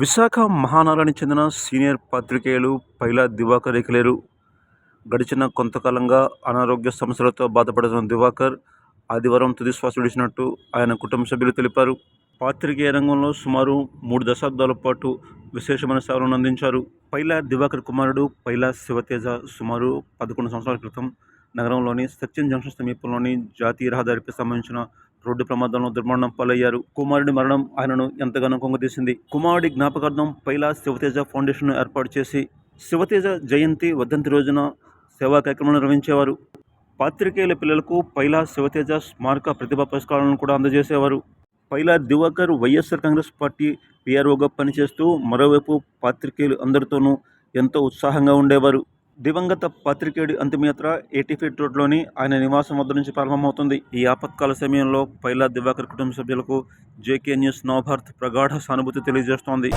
విశాఖ మహానగరానికి చెందిన సీనియర్ పాత్రికేయులు పైలా దివాకర్ ఏకలేరు గడిచిన కొంతకాలంగా అనారోగ్య సమస్యలతో బాధపడుతున్న దివాకర్ ఆదివారం తుది శ్వాస విడిచినట్టు ఆయన కుటుంబ సభ్యులు తెలిపారు. పాత్రికేయ రంగంలో సుమారు మూడు దశాబ్దాల పాటు విశేషమైన సేవలను అందించారు. పైలా దివాకర్ కుమారుడు పైలా శివతేజ సుమారు పదకొండు సంవత్సరాల క్రితం నగరంలోని సత్యం జంక్షన్ సమీపంలోని జాతీయ రహదారికి సంబంధించిన రోడ్డు ప్రమాదంలో దుర్మరణం పాలయ్యారు. కుమారుడి మరణం ఆయనను ఎంతగానో కొంగదీసింది. కుమారుడి జ్ఞాపకార్థం పైలా శివతేజ ఫౌండేషన్ ఏర్పాటు చేసి శివతేజ జయంతి వర్ధంతి రోజున సేవా కార్యక్రమాలు నిర్వహించేవారు. పాత్రికేయుల పిల్లలకు పైలా శివతేజ స్మారక ప్రతిభా పురస్కారాలను కూడా అందజేసేవారు. పైలా దివాకర్ వైఎస్ఆర్ కాంగ్రెస్ పార్టీ పిఆర్ఓగా పనిచేస్తూ మరోవైపు పాత్రికేయులు అందరితోనూ ఎంతో ఉత్సాహంగా ఉండేవారు. దివంగత పాత్రికేయుడి అంతిమయాత్ర ఎయిటీ ఫీట్ రోడ్లోని ఆయన నివాసం వద్ద నుంచి ప్రారంభమవుతుంది. ఈ ఆపత్కాల సమయంలో పైలా దివాకర్ కుటుంబ సభ్యులకు జేకే న్యూస్ నవభారత్ ప్రగాఢ సానుభూతి తెలియజేస్తోంది.